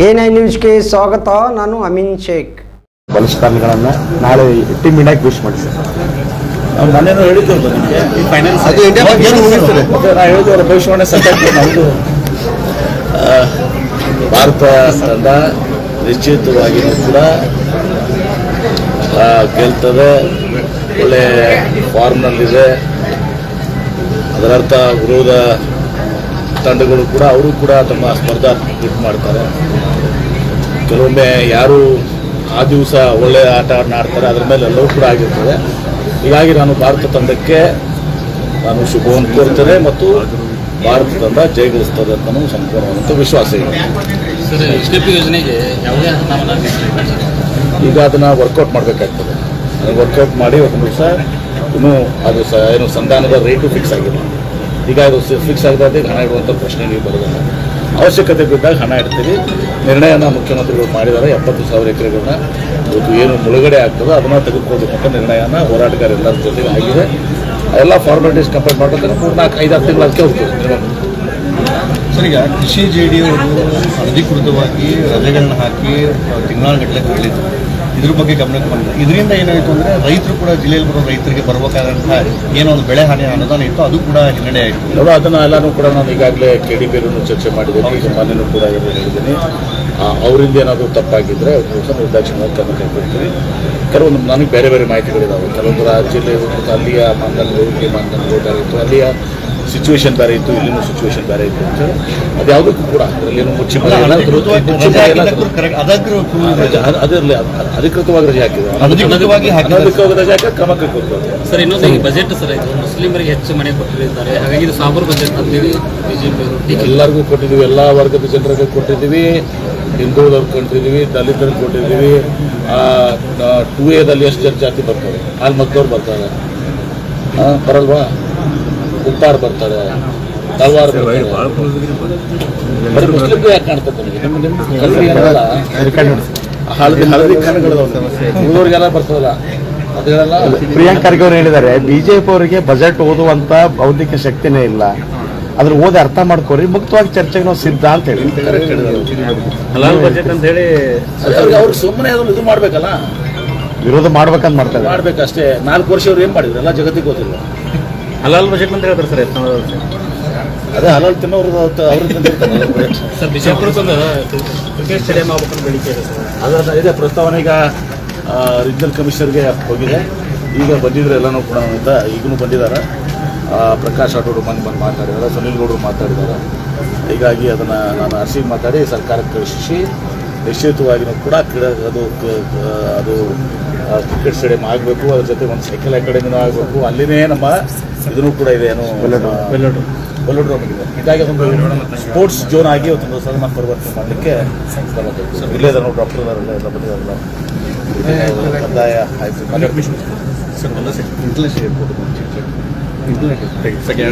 A ನ್ಯೂಸ್ಗೆ ಸ್ವಾಗತ ನಾನು ಅಮೀನ್ ಶೇಖ್. ಬಲಿಷ್ಠಾನಗಳನ್ನು ನಾಳೆ ಟೀಮ್ ಇಂಡಿಯಾಕ್ಕೆ ವಿಶ್ ಮಾಡಿ ಸರ್ ನಾನೇನು ಹೇಳಿದ್ದು ನಿಮಗೆ. ಫೈನಾನ್ಸ್ ಅದು ಏನು ಊಹಿಸ್ತಾರೆ? ಮತ್ತೆ ನಾ ಹೇಳಿದ್ದು ಭವಿಷ್ಯವಾಣಿ ಸತ್ಯಕ್ಕೆ ನಮ್ಮದು ಭಾರತ ತಂಡ ನಿಶ್ಚಿತವಾಗಿಯೂ ಕೂಡ ಆ, ಗೆಲ್ತದೆ. ಒಳ್ಳೆ ಫಾರ್ಮ್ನಲ್ಲಿದೆ ಅದರರ್ಥ ವಿರೋಧ ತಂಡಗಳು ಕೂಡ ಅವರು ಕೂಡ ತಮ್ಮ ಸ್ಪರ್ಧಾ ಇದು ಮಾಡ್ತಾರೆ. ಕೆಲವೊಮ್ಮೆ ಯಾರು ಆ ದಿವಸ ಒಳ್ಳೆಯ ಆಟ ಆಡ್ತಾರೆ ಅದ್ರ ಮೇಲೆ ಎಲ್ಲವೂ ಕೂಡ ಆಗಿರ್ತದೆ. ಹೀಗಾಗಿ ನಾನು ಭಾರತ ತಂಡಕ್ಕೆ ನಾನು ಶುಭವನ್ನು ಕೋರ್ತೇನೆ ಮತ್ತು ಭಾರತ ತಂಡ ಜಯಗಳಿಸ್ತದೆ ಅಂತ ನನಗೆ ಸಂಪೂರ್ಣವಾದಂಥ ವಿಶ್ವಾಸ ಇದೆ. ಈಗ ಅದನ್ನು ವರ್ಕೌಟ್ ಮಾಡಬೇಕಾಗ್ತದೆ. ವರ್ಕೌಟ್ ಮಾಡಿ ಒಂದು ದಿವಸ ಇನ್ನೂ ಅದು ಸ ಏನು ಸಂಧಾನದ ರೇಟು ಫಿಕ್ಸ್ ಆಗಿಲ್ಲ. ಈಗ ಅದು ಫಿಕ್ಸ್ ಆಗದಾದ್ರೆ ಹಣ ಇಡುವಂಥ ಪ್ರಶ್ನೆ ನೀವು ಬರೋದಿಲ್ಲ. ಅವಶ್ಯಕತೆ ಬಿದ್ದಾಗ ಹಣ ಇಡ್ತೀವಿ. ನಿರ್ಣಯನ ಮುಖ್ಯಮಂತ್ರಿಗಳು ಮಾಡಿದ್ದಾರೆ. ಎಪ್ಪತ್ತು ಸಾವಿರ ಎಕರೆಗಳನ್ನ ಇವತ್ತು ಏನು ಮುಳುಗಡೆ ಆಗ್ತದೋ ಅದನ್ನು ತೆಗೆದುಕೊಳ್ಬೇಕಂತ ನಿರ್ಣಯನ ಹೋರಾಟಗಾರ ಎಲ್ಲರ ಜೊತೆಗೆ ಆಗಿದೆ. ಎಲ್ಲ ಫಾರ್ಮಾಲಿಟೀಸ್ ಕಂಪ್ಲೀಟ್ ನಾಲ್ಕು ಐದಾರು ತಿಂಗಳು ಅದಕ್ಕೆ ಹೋಗ್ತದೆ. ಸರ್, ಈಗ ಕೃಷಿ ಜೆ ಡಿ ಅವರು ಅಧಿಕೃತವಾಗಿ ರಜೆಗಳನ್ನ ಹಾಕಿ ತಿಂಗಳಗಟ್ಟಲೆ ಕಳೆದಿದ್ರು ಇದ್ರ ಬಗ್ಗೆ ಗಮನಕ್ಕೆ ಬಂದಿದೆ ಇದರಿಂದ ಏನಾಯಿತು ಅಂದರೆ ರೈತರು ಕೂಡ ಜಿಲ್ಲೆಯಲ್ಲಿ ಬರೋ ರೈತರಿಗೆ ಬರಬೇಕಾದಂತಹ ಏನೋ ಒಂದು ಬೆಳೆ ಹಾನಿ ಅನುದಾನ ಇತ್ತು. ಅದು ಕೂಡ ಹಿನ್ನಡೆ ಆಯಿತು. ನೋಡೋ ಅದನ್ನು ಎಲ್ಲನೂ ಕೂಡ ನಾನು ಈಗಾಗಲೇ ಕೆ ಡಿ ಬೇರನ್ನು ಚರ್ಚೆ ಮಾಡಿದ್ದೀನಿ. ಈ ಮೊನ್ನೆನೂ ಕೂಡ ಹೇಳಿದ್ದೀನಿ. ಅವರಿಂದ ಏನಾದರೂ ತಪ್ಪಾಗಿದ್ದರೆ ನಿರ್ದಾಕ್ಷಿಣ್ಯ ಕ್ರಮ ಕೈಗೊಳ್ತೀನಿ ಕೆಲವೊಂದು ನನಗೆ ಬೇರೆ ಬೇರೆ ಮಾಹಿತಿಗಳಿದ್ದಾವೆ ಕೆಲವೊಂದು ರಾಜ್ಯದಲ್ಲಿ ಅಲ್ಲಿಯ ಮಾನದಂಡಗಳು ಮಾನದಂಡಗಳು ಬೇರೆ ಅಲ್ಲಿಯ ಸಿಚುವೇಶನ್ ಬೇರೆ ಇತ್ತು ಇಲ್ಲಿನೂ ಸಿಚುವೇಶನ್ ಬೇರೆ ಇತ್ತು ಅಂತ ಹೇಳಿ. ಅದು ಯಾವುದಕ್ಕೂ ಕೂಡ ಅದರಲ್ಲೇನು ಮುಚ್ಚಿ ಅದರಲ್ಲಿ ಅಧಿಕೃತವಾಗಿ ರಜೆ ಹಾಕಿದೆ ಅನಧಿಕೃತವಾಗಿ ರಜೆ. ಹಾಕಿ ಕ್ರಮ ಕೈಗೊಳ್ತಾರೆ ಸರ್ ಇನ್ನೊಂದು ಈ ಬಜೆಟ್ ಸರ್ ಇದು ಮುಸ್ಲಿಮರಿಗೆ ಹೆಚ್ಚು ಮನೆ ಕೊಟ್ಟಿದ್ದಾರೆ. ಹಾಗಾಗಿ ಇದು ಸಾಬರ್ ಬಜೆಟ್ ಅಂತೇಳಿ ಬಿಜೆಪಿ ಎಲ್ಲರಿಗೂ ಕೊಟ್ಟಿದ್ದೀವಿ ಎಲ್ಲ ವರ್ಗದ ಜನರಿಗೆ ಕೊಟ್ಟಿದ್ದೀವಿ. ಹಿಂದೂದವ್ರು ಕೊಟ್ಟಿದ್ದೀವಿ ದಲಿತರಿಗೆ ಕೊಟ್ಟಿದ್ದೀವಿ. ಟೂ ಎದಲ್ಲಿ ಎಷ್ಟು ಜನ ಜಾತಿ ಬರ್ತಾರೆ? ಹಾಲು ಮಕ್ಕಳವ್ರು ಬರ್ತಾರೆ. ಬರಲ್ವಾ? ಉಪ್ಪಾರ್ ಬರ್ತಾರೆ ತಲ್ವಾರ್ ಬರ್ತಾರೆ. ಮುಸ್ಲಿಮ್ಗೆ ಯಾಕೆ ಕಾಣ್ತದೆ ಹಳದಿ ಬರ್ತದಲ್ಲ ಪ್ರಿಯಾಂಕ್ ಖರ್ಗೆ ಅವರು ಹೇಳಿದ್ದಾರೆ ಬಿಜೆಪಿ ಅವರಿಗೆ ಬಜೆಟ್ ಓದುವಂತ ಬೌದ್ಧಿಕ ಶಕ್ತಿನೇ ಇಲ್ಲ. ಅದ್ರ ಓದಿ ಅರ್ಥ ಮಾಡ್ಕೋರಿ ಮುಕ್ತವಾಗಿ ಚರ್ಚೆಗೆ ನಾವು ಸಿದ್ಧ ಅಂತ ಹೇಳಿ. ಬಜೆಟ್ ಅಂತ ಹೇಳಿ ಅದೇ ಅವ್ರಿಗೆ ಅವ್ರಿಗೆ ಸುಮ್ಮನೆ ಅದನ್ನು ಇದು ಮಾಡ್ಬೇಕಲ್ಲ? ವಿರೋಧ ಮಾಡ್ಬೇಕಂತ ಮಾಡ್ತಾರೆ ಮಾಡ್ಬೇಕಷ್ಟೇ. ನಾಲ್ಕು ವರ್ಷ ಅವ್ರು ಏನ್ ಮಾಡಿದ್ರು? ಎಲ್ಲ ಜಗತ್ತಿಗೆ ಗೊತ್ತಿಲ್ಲ. ಹಲಾಲ್ ಬಜೆಟ್ ಅಂತ ಹೇಳ್ತಾರೆ ಸರ್ ಎತ್ತನವರು ಅದೇ ಹಲಾಲ್ ತಿನ್ನೋರು ಸರ್ ಬಿಜಾಪುರಕ್ಕೊಂದು ಕ್ರಿಕೆಟ್ ಸ್ಟೇಡಿಯಂ ಆಗ್ಬೇಕಂತ ಬೇಡಿಕೆ ಇದೆ ಸರ್. ಅದ ಇದೆ ಪ್ರಸ್ತಾವನೆ ಈಗ ರೀಜನಲ್ ಕಮಿಷನರ್ಗೆ ಹೋಗಿದೆ. ಈಗ ಬಂದಿದ್ರೆ ಎಲ್ಲನೂ ಕೂಡ ಅಂತ ಈಗಲೂ ಬಂದಿದ್ದಾರೆ ಆ, ಪ್ರಕಾಶ್ ರಾಠೋಡ್ ಮನೆ ಬಂದು ಮಾತಾಡಿದ್ದಾರೆ ಸುನೀಲ್ ಗೌಡರು ಮಾತಾಡಿದ್ದಾರೆ ಹೀಗಾಗಿ ಅದನ್ನು ನಾನು ಅರ್ಸಿ ಮಾತಾಡಿ ಸರ್ಕಾರಕ್ಕೆ ಕಳಿಸಿ. ನಿಶ್ಚಿತವಾಗಿಯೂ ಕೂಡ ಕ್ರೀಡೆ ಅದು ಅದು ಕ್ರಿಕೆಟ್ ಸ್ಟೇಡಿಯಂ ಆಗಬೇಕು ಅದ್ರ ಜೊತೆ ಒಂದು ಸೈಕಲ್ ಅಕಾಡೆಮಿನೂ ಆಗಬೇಕು. ಅಲ್ಲಿನೇ ನಮ್ಮ ಇದನ್ನು ಕೂಡ ಇದೆ ಏನು ಬಲ್ಲೋಡ್ರೋಮ್ ಇದೆ. ಹೀಗಾಗಿ ಅದೊಂದು ಸ್ಪೋರ್ಟ್ಸ್ ಜೋನ್ ಆಗಿ ಒಂದು ಸದನ ಪರಿವರ್ತನೆ ಮಾಡಲಿಕ್ಕೆ. ಇಲ್ಲೇ ನಾವು ಡಾಕ್ಟರ್ ಎಲ್ಲ. ಬಂದಿದ್ದಾರಲ್ಲ ಕಂದಾಯ ಆಯ್ತು. Sir English airport internet second